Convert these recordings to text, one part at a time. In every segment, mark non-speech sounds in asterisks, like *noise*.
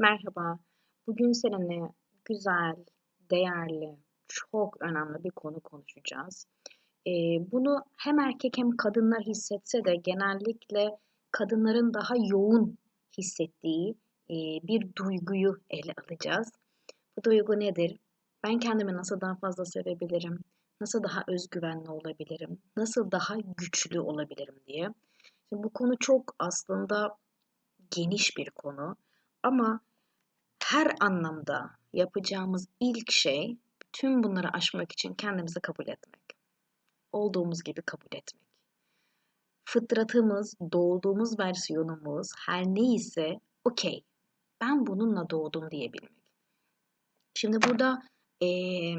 Merhaba. Bugün seninle güzel, değerli, çok önemli bir konu konuşacağız. Ee, bunu hem erkek hem kadınlar hissetse de genellikle kadınların daha yoğun hissettiği e, bir duyguyu ele alacağız. Bu duygu nedir? Ben kendimi nasıl daha fazla sevebilirim? Nasıl daha özgüvenli olabilirim? Nasıl daha güçlü olabilirim diye. Şimdi bu konu çok aslında geniş bir konu ama her anlamda yapacağımız ilk şey tüm bunları aşmak için kendimizi kabul etmek. Olduğumuz gibi kabul etmek. Fıtratımız, doğduğumuz versiyonumuz her neyse okey ben bununla doğdum diyebilmek. Şimdi burada ee,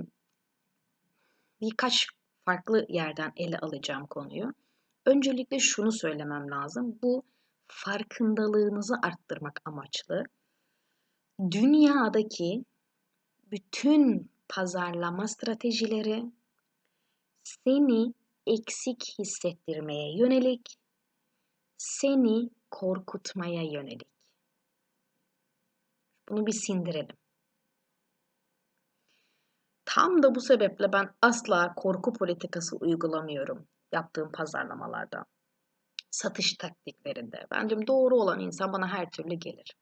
birkaç farklı yerden ele alacağım konuyu. Öncelikle şunu söylemem lazım. Bu farkındalığınızı arttırmak amaçlı dünyadaki bütün pazarlama stratejileri seni eksik hissettirmeye yönelik, seni korkutmaya yönelik. Bunu bir sindirelim. Tam da bu sebeple ben asla korku politikası uygulamıyorum yaptığım pazarlamalarda. Satış taktiklerinde. Bence doğru olan insan bana her türlü gelir.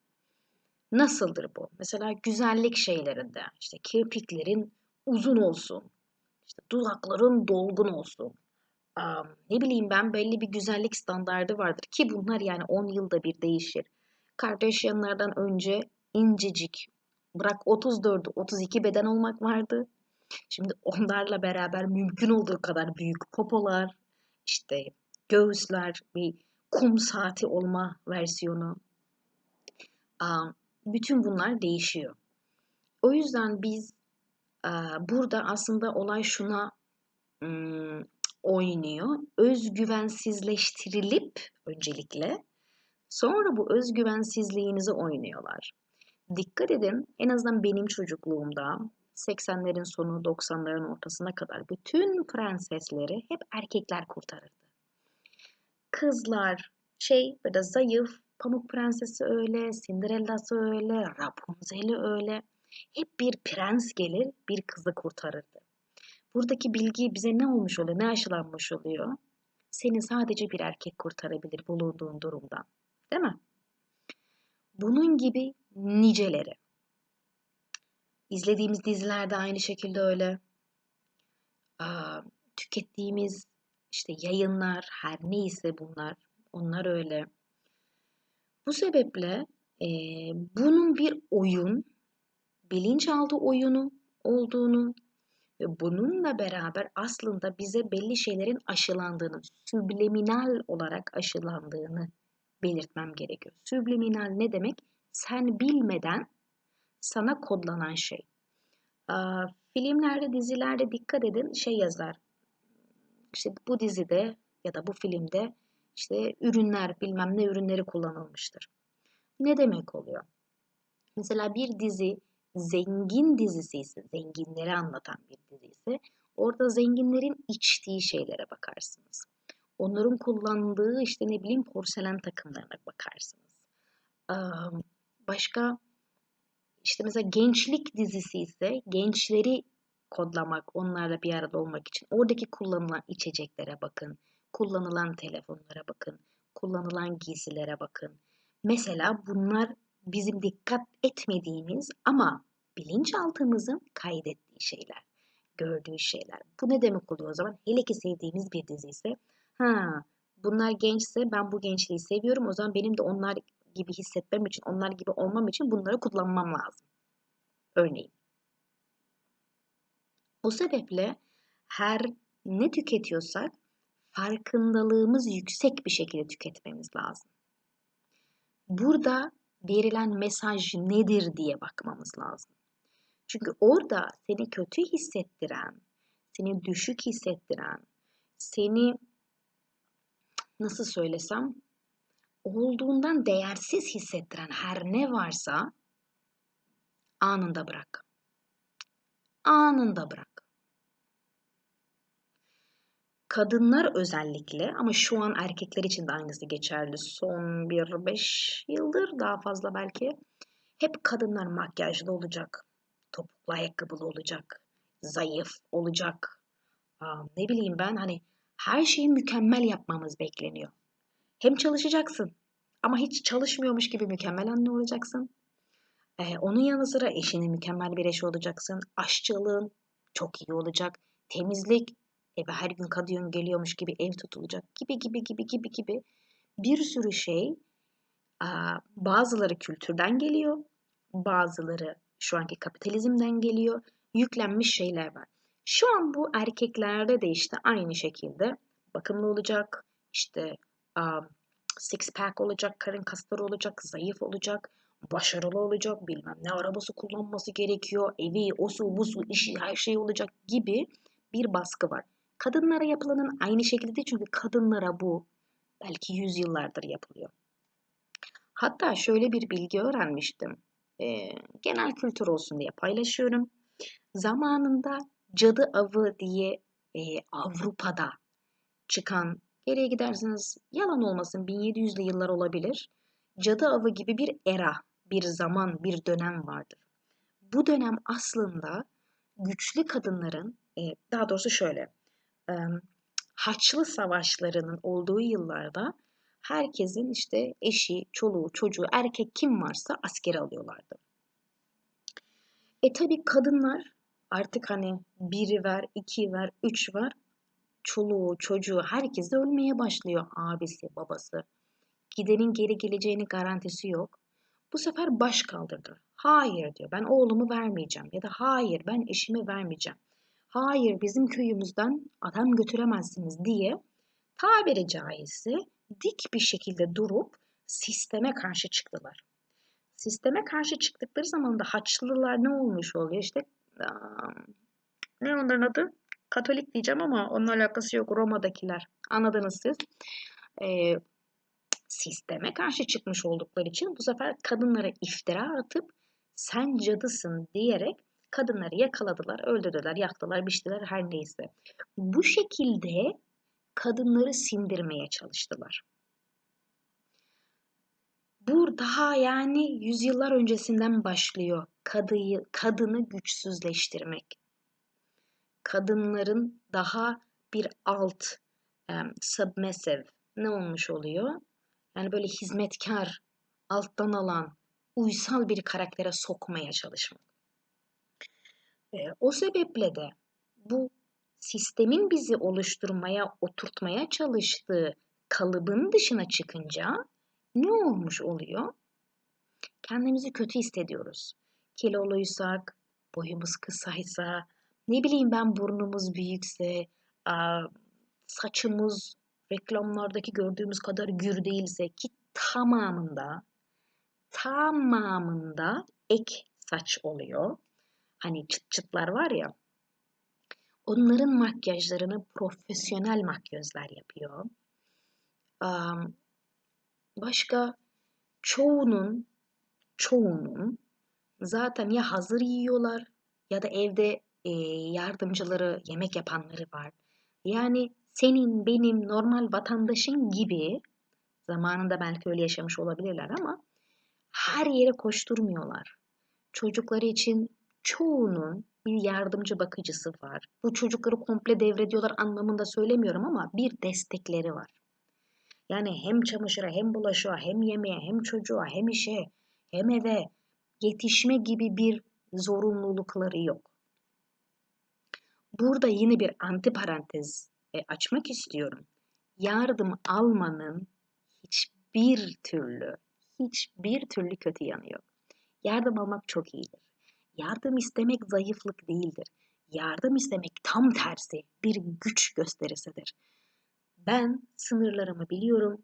Nasıldır bu? Mesela güzellik şeylerinde işte kirpiklerin uzun olsun, işte dudakların dolgun olsun. Um, ne bileyim ben belli bir güzellik standardı vardır ki bunlar yani 10 yılda bir değişir. Kardashianlardan önce incecik, bırak 34, 32 beden olmak vardı. Şimdi onlarla beraber mümkün olduğu kadar büyük popolar, işte göğüsler, bir kum saati olma versiyonu. Bütün bunlar değişiyor. O yüzden biz burada aslında olay şuna oynuyor. Özgüvensizleştirilip öncelikle sonra bu özgüvensizliğinizi oynuyorlar. Dikkat edin en azından benim çocukluğumda 80'lerin sonu 90'ların ortasına kadar bütün prensesleri hep erkekler kurtarırdı. Kızlar şey böyle zayıf, Pamuk Prensesi öyle, Cinderella'sı öyle, Rapunzel'i öyle. Hep bir prens gelir bir kızı kurtarırdı. Buradaki bilgi bize ne olmuş oluyor, ne aşılanmış oluyor? Seni sadece bir erkek kurtarabilir bulunduğun durumdan. Değil mi? Bunun gibi niceleri. İzlediğimiz dizilerde aynı şekilde öyle. Aa, tükettiğimiz işte yayınlar her neyse bunlar onlar öyle. Bu sebeple e, bunun bir oyun, bilinçaltı oyunu olduğunu ve bununla beraber aslında bize belli şeylerin aşılandığını, subliminal olarak aşılandığını belirtmem gerekiyor. Subliminal ne demek? Sen bilmeden sana kodlanan şey. Aa, filmlerde, dizilerde dikkat edin şey yazar. İşte bu dizide ya da bu filmde işte ürünler bilmem ne ürünleri kullanılmıştır. Ne demek oluyor? Mesela bir dizi zengin dizisi ise, zenginleri anlatan bir dizi ise orada zenginlerin içtiği şeylere bakarsınız. Onların kullandığı işte ne bileyim porselen takımlarına bakarsınız. Başka işte mesela gençlik dizisi ise gençleri kodlamak, onlarla bir arada olmak için oradaki kullanılan içeceklere bakın, kullanılan telefonlara bakın, kullanılan giysilere bakın. Mesela bunlar bizim dikkat etmediğimiz ama bilinçaltımızın kaydettiği şeyler, gördüğü şeyler. Bu ne demek oluyor o zaman? Hele ki sevdiğimiz bir dizi ise, ha bunlar gençse ben bu gençliği seviyorum o zaman benim de onlar gibi hissetmem için, onlar gibi olmam için bunları kullanmam lazım. Örneğin. O sebeple her ne tüketiyorsak farkındalığımız yüksek bir şekilde tüketmemiz lazım. Burada verilen mesaj nedir diye bakmamız lazım. Çünkü orada seni kötü hissettiren, seni düşük hissettiren, seni nasıl söylesem olduğundan değersiz hissettiren her ne varsa anında bırak. Anında bırak. Kadınlar özellikle ama şu an erkekler için de aynısı geçerli. Son bir beş yıldır daha fazla belki Hep kadınlar makyajlı olacak, topuklu ayakkabılı olacak, zayıf olacak. Aa, ne bileyim ben hani her şeyi mükemmel yapmamız bekleniyor. Hem çalışacaksın ama hiç çalışmıyormuş gibi mükemmel anne olacaksın. Ee, onun yanı sıra eşinin mükemmel bir eşi olacaksın. Aşçılığın çok iyi olacak. Temizlik, eve her gün kadın geliyormuş gibi ev tutulacak gibi gibi gibi gibi gibi bir sürü şey bazıları kültürden geliyor, bazıları şu anki kapitalizmden geliyor. Yüklenmiş şeyler var. Şu an bu erkeklerde de işte aynı şekilde bakımlı olacak, işte six pack olacak, karın kasları olacak, zayıf olacak, başarılı olacak, bilmem ne arabası kullanması gerekiyor, evi, osu, busu, işi, her şey olacak gibi bir baskı var. Kadınlara yapılanın aynı şekilde değil çünkü kadınlara bu belki yüzyıllardır yapılıyor. Hatta şöyle bir bilgi öğrenmiştim. E, genel kültür olsun diye paylaşıyorum. Zamanında cadı avı diye e, Avrupa'da çıkan, geriye giderseniz yalan olmasın 1700'lü yıllar olabilir. Cadı avı gibi bir era, bir zaman, bir dönem vardır. Bu dönem aslında güçlü kadınların, e, daha doğrusu şöyle, e, Haçlı savaşlarının olduğu yıllarda herkesin işte eşi, çoluğu, çocuğu, erkek kim varsa askere alıyorlardı. E tabi kadınlar artık hani biri ver, iki ver, üç ver. Çoluğu, çocuğu, herkes de ölmeye başlıyor. Abisi, babası. Gidenin geri geleceğini garantisi yok. Bu sefer baş kaldırdı. Hayır diyor ben oğlumu vermeyeceğim ya da hayır ben eşimi vermeyeceğim. Hayır bizim köyümüzden adam götüremezsiniz diye tabiri caizse dik bir şekilde durup sisteme karşı çıktılar. Sisteme karşı çıktıkları zaman da Haçlılar ne olmuş oluyor? İşte ne onların adı? Katolik diyeceğim ama onunla alakası yok. Roma'dakiler. Anladınız siz. Ee, sisteme karşı çıkmış oldukları için bu sefer kadınlara iftira atıp sen cadısın diyerek kadınları yakaladılar, öldürdüler, yaktılar, biçtiler her neyse. Bu şekilde kadınları sindirmeye çalıştılar. Bu daha yani yüzyıllar öncesinden başlıyor kadıyı, kadını güçsüzleştirmek. Kadınların daha bir alt, um, submissive ne olmuş oluyor? Yani böyle hizmetkar, alttan alan, uysal bir karaktere sokmaya çalışmak. E, o sebeple de bu sistemin bizi oluşturmaya, oturtmaya çalıştığı kalıbın dışına çıkınca ne olmuş oluyor? Kendimizi kötü hissediyoruz. Kiloluysak, boyumuz kısaysa, ne bileyim ben burnumuz büyükse, saçımız reklamlardaki gördüğümüz kadar gür değilse ki tamamında tamamında ek saç oluyor. Hani çıt çıtlar var ya Onların makyajlarını profesyonel makyözler yapıyor. Başka çoğunun çoğunun zaten ya hazır yiyorlar ya da evde e, yardımcıları, yemek yapanları var. Yani senin, benim normal vatandaşın gibi zamanında belki öyle yaşamış olabilirler ama her yere koşturmuyorlar. Çocukları için çoğunun bir yardımcı bakıcısı var. Bu çocukları komple devrediyorlar anlamında söylemiyorum ama bir destekleri var. Yani hem çamaşıra hem bulaşığa hem yemeğe hem çocuğa hem işe hem eve yetişme gibi bir zorunlulukları yok. Burada yine bir antiparantez e, açmak istiyorum. Yardım almanın hiçbir türlü, hiçbir türlü kötü yanı yok. Yardım almak çok iyidir. Yardım istemek zayıflık değildir. Yardım istemek tam tersi bir güç gösterisidir. Ben sınırlarımı biliyorum.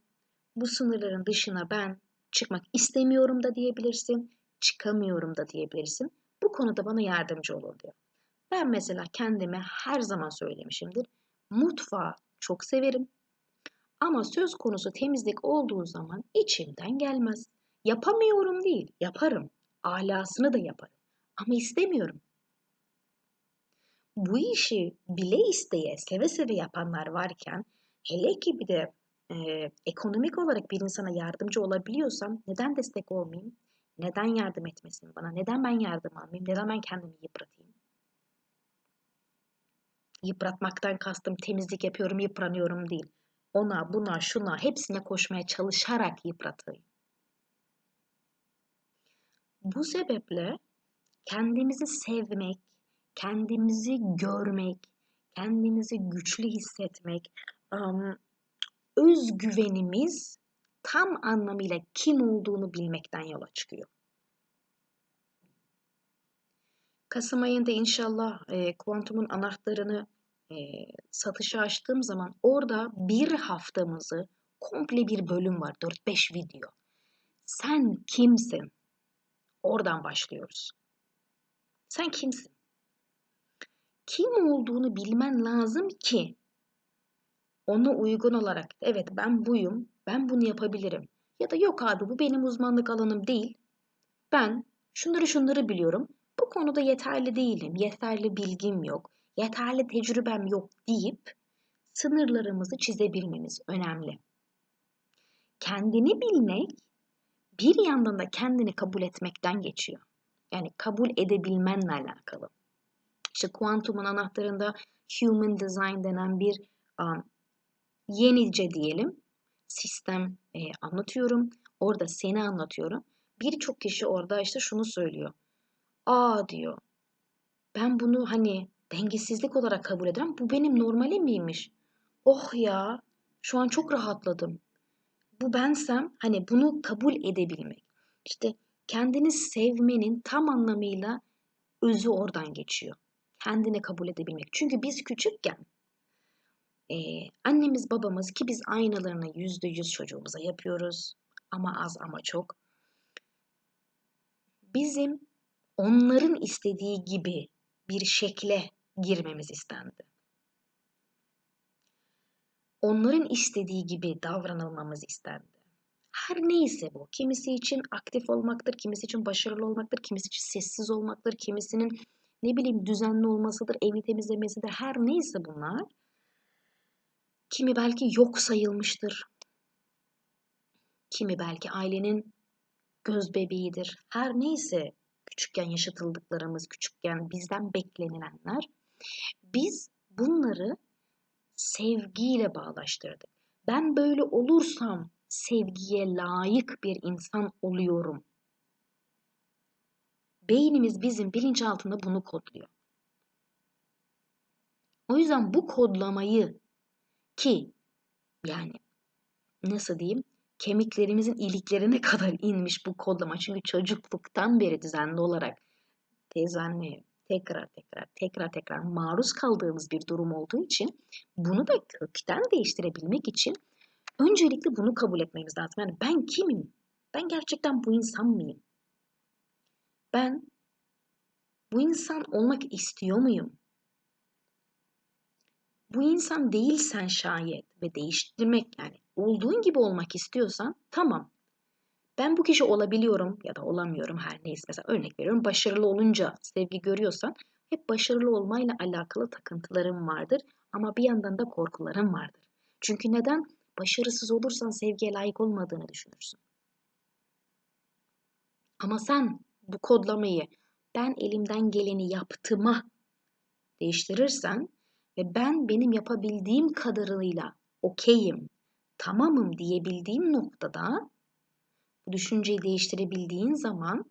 Bu sınırların dışına ben çıkmak istemiyorum da diyebilirsin, çıkamıyorum da diyebilirsin. Bu konuda bana yardımcı olur diyor. Ben mesela kendime her zaman söylemişimdir. Mutfağı çok severim. Ama söz konusu temizlik olduğu zaman içimden gelmez. Yapamıyorum değil, yaparım. Alasını da yaparım. Ama istemiyorum. Bu işi bile isteye, seve seve yapanlar varken hele ki bir de e, ekonomik olarak bir insana yardımcı olabiliyorsam neden destek olmayayım? Neden yardım etmesin bana? Neden ben yardım almayayım? Neden ben kendimi yıpratayım? Yıpratmaktan kastım temizlik yapıyorum, yıpranıyorum değil. Ona, buna, şuna hepsine koşmaya çalışarak yıpratayım. Bu sebeple kendimizi sevmek, kendimizi görmek, kendimizi güçlü hissetmek, özgüvenimiz tam anlamıyla kim olduğunu bilmekten yola çıkıyor. Kasım ayında inşallah e, kuantumun anahtarını e, satışa açtığım zaman orada bir haftamızı komple bir bölüm var. 4-5 video. Sen kimsin? Oradan başlıyoruz. Sen kimsin? Kim olduğunu bilmen lazım ki ona uygun olarak evet ben buyum, ben bunu yapabilirim. Ya da yok abi bu benim uzmanlık alanım değil. Ben şunları şunları biliyorum. Bu konuda yeterli değilim, yeterli bilgim yok, yeterli tecrübem yok deyip sınırlarımızı çizebilmemiz önemli. Kendini bilmek bir yandan da kendini kabul etmekten geçiyor. Yani kabul edebilmenle alakalı. İşte kuantumun anahtarında human design denen bir um, yenice diyelim sistem e, anlatıyorum. Orada seni anlatıyorum. Birçok kişi orada işte şunu söylüyor. Aa diyor. Ben bunu hani dengesizlik olarak kabul ederim. Bu benim normalim miymiş? Oh ya. Şu an çok rahatladım. Bu bensem hani bunu kabul edebilmek. İşte kendini sevmenin tam anlamıyla özü oradan geçiyor. Kendini kabul edebilmek. Çünkü biz küçükken e, annemiz babamız ki biz aynalarını yüzde yüz çocuğumuza yapıyoruz ama az ama çok. Bizim onların istediği gibi bir şekle girmemiz istendi. Onların istediği gibi davranılmamız istendi. Her neyse bu. Kimisi için aktif olmaktır, kimisi için başarılı olmaktır, kimisi için sessiz olmaktır, kimisinin ne bileyim düzenli olmasıdır, evi temizlemesidir. Her neyse bunlar Kimi belki yok sayılmıştır. Kimi belki ailenin göz bebeğidir. Her neyse küçükken yaşatıldıklarımız, küçükken bizden beklenilenler. Biz bunları sevgiyle bağlaştırdık. Ben böyle olursam sevgiye layık bir insan oluyorum. Beynimiz bizim bilinçaltında bunu kodluyor. O yüzden bu kodlamayı ki yani nasıl diyeyim kemiklerimizin iliklerine *laughs* kadar inmiş bu kodlama. Çünkü çocukluktan beri düzenli olarak tezenli tekrar tekrar tekrar tekrar maruz kaldığımız bir durum olduğu için bunu da kökten değiştirebilmek için öncelikle bunu kabul etmemiz lazım. Yani ben kimim? Ben gerçekten bu insan mıyım? Ben bu insan olmak istiyor muyum? bu insan değilsen şayet ve değiştirmek yani olduğun gibi olmak istiyorsan tamam. Ben bu kişi olabiliyorum ya da olamıyorum her neyse. Mesela örnek veriyorum başarılı olunca sevgi görüyorsan hep başarılı olmayla alakalı takıntılarım vardır ama bir yandan da korkularım vardır. Çünkü neden? Başarısız olursan sevgiye layık olmadığını düşünürsün. Ama sen bu kodlamayı ben elimden geleni yaptıma değiştirirsen ve ben benim yapabildiğim kadarıyla okeyim, tamamım diyebildiğim noktada bu düşünceyi değiştirebildiğin zaman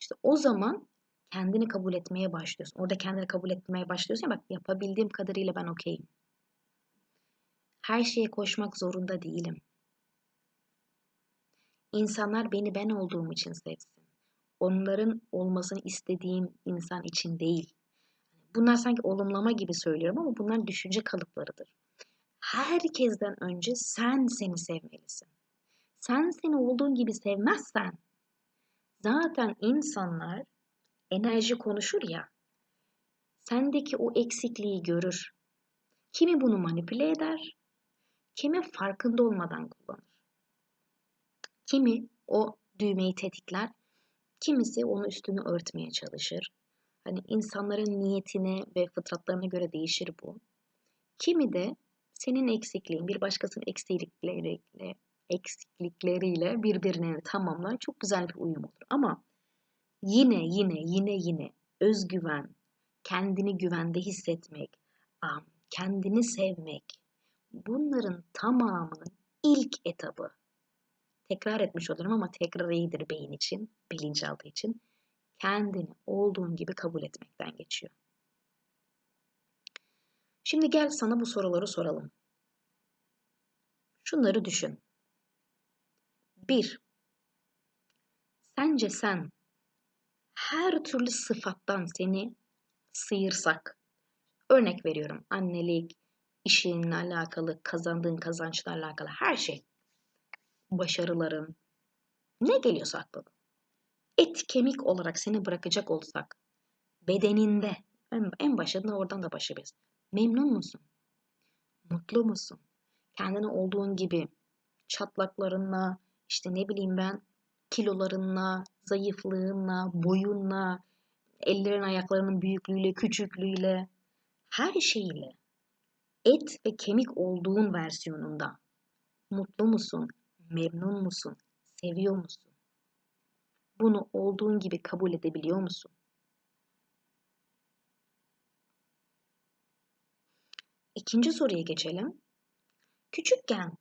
işte o zaman kendini kabul etmeye başlıyorsun. Orada kendini kabul etmeye başlıyorsun ya bak yapabildiğim kadarıyla ben okeyim. Her şeye koşmak zorunda değilim. İnsanlar beni ben olduğum için sevsin. Onların olmasını istediğim insan için değil. Bunlar sanki olumlama gibi söylüyorum ama bunlar düşünce kalıplarıdır. Herkesten önce sen seni sevmelisin. Sen seni olduğun gibi sevmezsen zaten insanlar enerji konuşur ya sendeki o eksikliği görür. Kimi bunu manipüle eder, kimi farkında olmadan kullanır. Kimi o düğmeyi tetikler, kimisi onu üstünü örtmeye çalışır. Hani insanların niyetine ve fıtratlarına göre değişir bu. Kimi de senin eksikliğin bir başkasının eksiklikleriyle eksiklikleriyle birbirini tamamlar. Çok güzel bir uyum olur. Ama yine yine yine yine özgüven, kendini güvende hissetmek, kendini sevmek bunların tamamının ilk etabı. Tekrar etmiş olurum ama tekrar iyidir beyin için, bilinçaltı için. Kendini olduğun gibi kabul etmekten geçiyor. Şimdi gel sana bu soruları soralım. Şunları düşün. 1. Sence sen her türlü sıfattan seni sıyırsak, örnek veriyorum annelik, işinle alakalı, kazandığın kazançla alakalı her şey, başarıların, ne geliyorsa aklına. Et kemik olarak seni bırakacak olsak, bedeninde, en, en başında oradan da başlayacağız. Memnun musun? Mutlu musun? Kendini olduğun gibi çatlaklarınla, işte ne bileyim ben kilolarınla, zayıflığınla, boyunla, ellerin ayaklarının büyüklüğüyle, küçüklüğüyle, her şeyiyle et ve kemik olduğun versiyonunda mutlu musun, memnun musun, seviyor musun? Bunu olduğun gibi kabul edebiliyor musun? İkinci soruya geçelim. Küçükken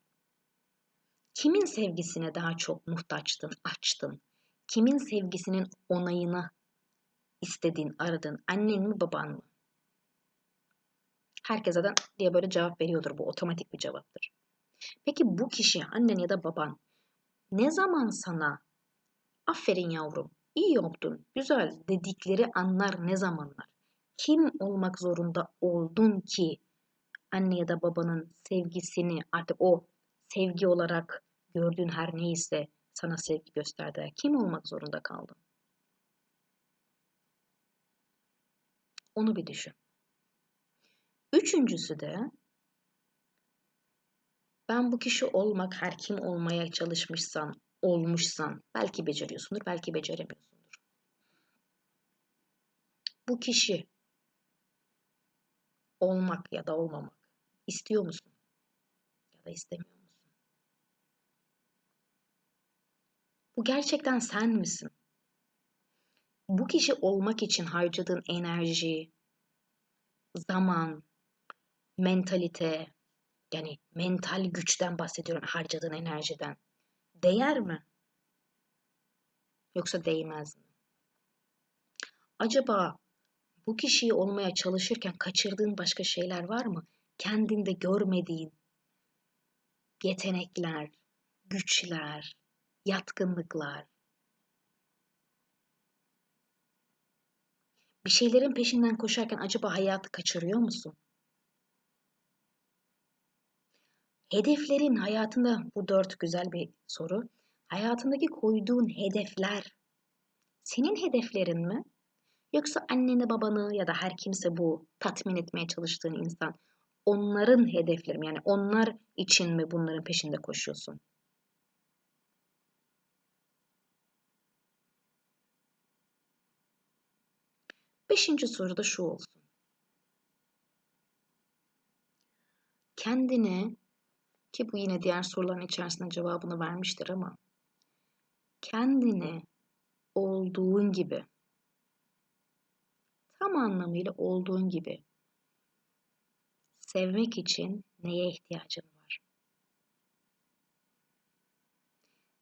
kimin sevgisine daha çok muhtaçtın, açtın? Kimin sevgisinin onayını istedin, aradın? Annen mi, baban mı? Herkes zaten diye böyle cevap veriyordur. Bu otomatik bir cevaptır. Peki bu kişi, annen ya da baban ne zaman sana aferin yavrum, iyi yaptın, güzel dedikleri anlar ne zamanlar? Kim olmak zorunda oldun ki anne ya da babanın sevgisini artık o sevgi olarak gördüğün her neyse sana sevgi gösterdi. Kim olmak zorunda kaldın? Onu bir düşün. Üçüncüsü de ben bu kişi olmak, her kim olmaya çalışmışsan, olmuşsan belki beceriyorsundur, belki beceremiyorsundur. Bu kişi olmak ya da olmamak istiyor musun? Ya da istemiyor musun? Bu gerçekten sen misin? Bu kişi olmak için harcadığın enerji, zaman, mentalite, yani mental güçten bahsediyorum harcadığın enerjiden. Değer mi? Yoksa değmez mi? Acaba bu kişiyi olmaya çalışırken kaçırdığın başka şeyler var mı? Kendinde görmediğin yetenekler, güçler, yatkınlıklar. Bir şeylerin peşinden koşarken acaba hayatı kaçırıyor musun? Hedeflerin hayatında bu dört güzel bir soru. Hayatındaki koyduğun hedefler senin hedeflerin mi? Yoksa anneni babanı ya da her kimse bu tatmin etmeye çalıştığın insan onların hedefleri mi? Yani onlar için mi bunların peşinde koşuyorsun? Beşinci soru da şu olsun. Kendine ki bu yine diğer soruların içerisinde cevabını vermiştir ama kendini olduğun gibi tam anlamıyla olduğun gibi sevmek için neye ihtiyacın var?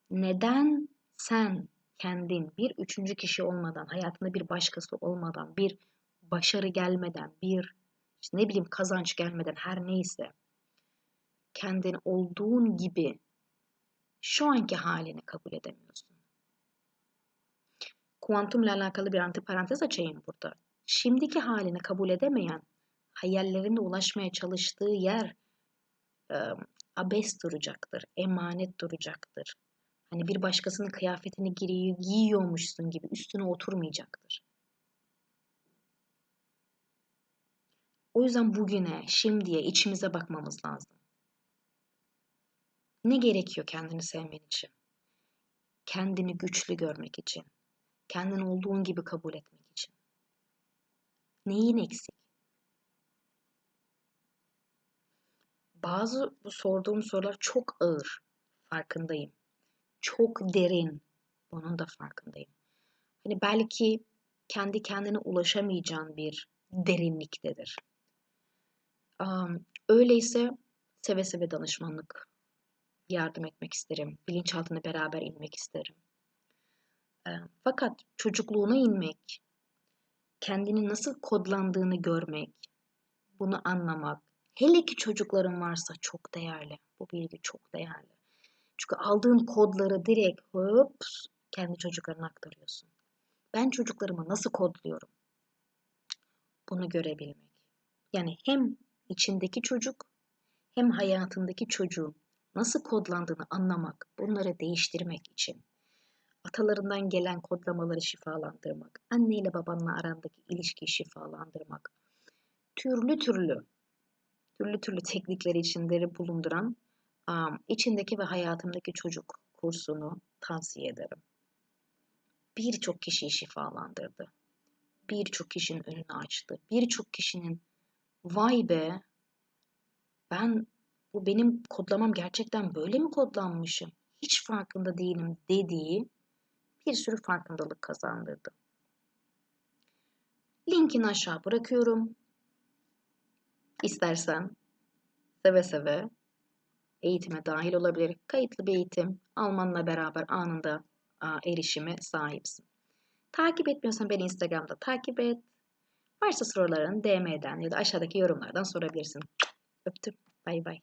Neden sen kendin bir üçüncü kişi olmadan, hayatında bir başkası olmadan, bir başarı gelmeden, bir işte ne bileyim kazanç gelmeden her neyse kendini olduğun gibi şu anki halini kabul edemiyorsun. Kuantumla alakalı bir antiparantez açayım burada. Şimdiki halini kabul edemeyen, hayallerine ulaşmaya çalıştığı yer e, abes duracaktır, emanet duracaktır. Hani bir başkasının kıyafetini giyiyor, giyiyormuşsun gibi üstüne oturmayacaktır. O yüzden bugüne, şimdiye, içimize bakmamız lazım. Ne gerekiyor kendini sevmen için? Kendini güçlü görmek için. Kendini olduğun gibi kabul etmek için. Neyin eksik? Bazı bu sorduğum sorular çok ağır. Farkındayım. Çok derin. Bunun da farkındayım. Hani belki kendi kendine ulaşamayacağın bir derinliktedir. Um, öyleyse seve seve danışmanlık yardım etmek isterim. Bilinçaltına beraber inmek isterim. Fakat çocukluğuna inmek, kendini nasıl kodlandığını görmek, bunu anlamak, hele ki çocukların varsa çok değerli. Bu bilgi çok değerli. Çünkü aldığın kodları direkt hop kendi çocuklarına aktarıyorsun. Ben çocuklarımı nasıl kodluyorum? Bunu görebilmek. Yani hem içindeki çocuk hem hayatındaki çocuğun nasıl kodlandığını anlamak, bunları değiştirmek için atalarından gelen kodlamaları şifalandırmak, anne ile babanla arandaki ilişkiyi şifalandırmak, türlü türlü türlü türlü teknikleri içinde bulunduran um, içindeki ve hayatımdaki çocuk kursunu tavsiye ederim. Birçok kişiyi şifalandırdı. Birçok kişinin önünü açtı. Birçok kişinin vay be ben bu benim kodlamam gerçekten böyle mi kodlanmışım? Hiç farkında değilim dediği bir sürü farkındalık kazandırdı. Linkini aşağı bırakıyorum. İstersen seve seve eğitime dahil olabilir. Kayıtlı bir eğitim. Almanla beraber anında erişime sahipsin. Takip etmiyorsan beni Instagram'da takip et. Varsa soruların DM'den ya da aşağıdaki yorumlardan sorabilirsin. Öptüm. Bay bay.